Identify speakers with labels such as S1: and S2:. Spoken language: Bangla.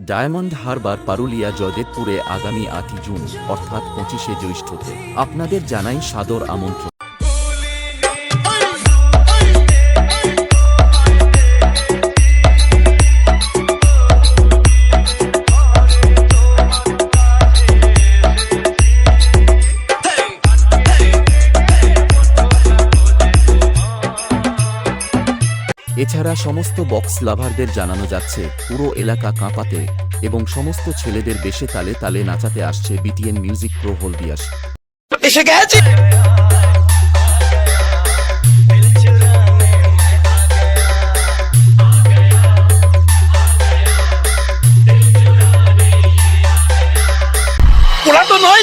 S1: ডায়মন্ড হারবার পারুলিয়া জয়দেবপুরে আগামী আটই জুন অর্থাৎ পঁচিশে জ্যৈষ্ঠতে। আপনাদের জানাই সাদর আমন্ত্রণ। এছাড়া সমস্ত বক্স লাভারদের জানানো যাচ্ছে, পুরো এলাকা কাঁপাতে এবং সমস্ত ছেলেদের বেশে তালে তালে নাচাতে আসছে বিটিএন মিউজিক প্রো হলদিয়াস।
S2: পোড়া তো নয়